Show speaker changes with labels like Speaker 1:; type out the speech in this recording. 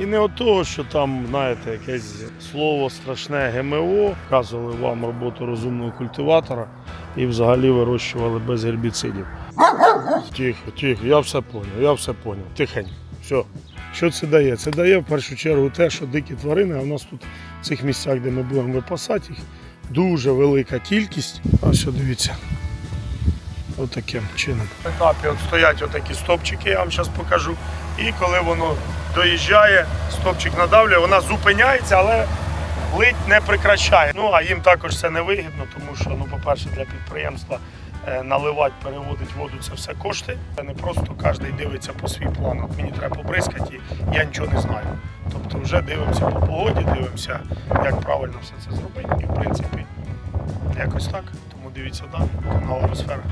Speaker 1: І не от того, що там, знаєте, якесь слово страшне ГМО, вказували вам роботу розумного культиватора і взагалі вирощували без гербіцидів. Тихо, тихо, я все поняв, я все поняв. Тихенько. Все. Що це дає? Це дає в першу чергу те, що дикі тварини, а в нас тут в цих місцях, де ми будемо випасати їх, дуже велика кількість. Ось от дивіться. Отаким чином. В етапі от стоять отакі стопчики, я вам зараз покажу. І коли воно доїжджає, стопчик надавлює, вона зупиняється, але лить не прекращає. Ну а їм також це не вигідно, тому що, ну, по-перше, для підприємства е, наливати, переводити воду це все кошти. Це не просто кожен дивиться по свій план. От мені треба побризкати, і я нічого не знаю. Тобто вже дивимося по погоді, дивимося, як правильно все це зробити. І в принципі, якось так. Дивіться далі, канал Аросфера.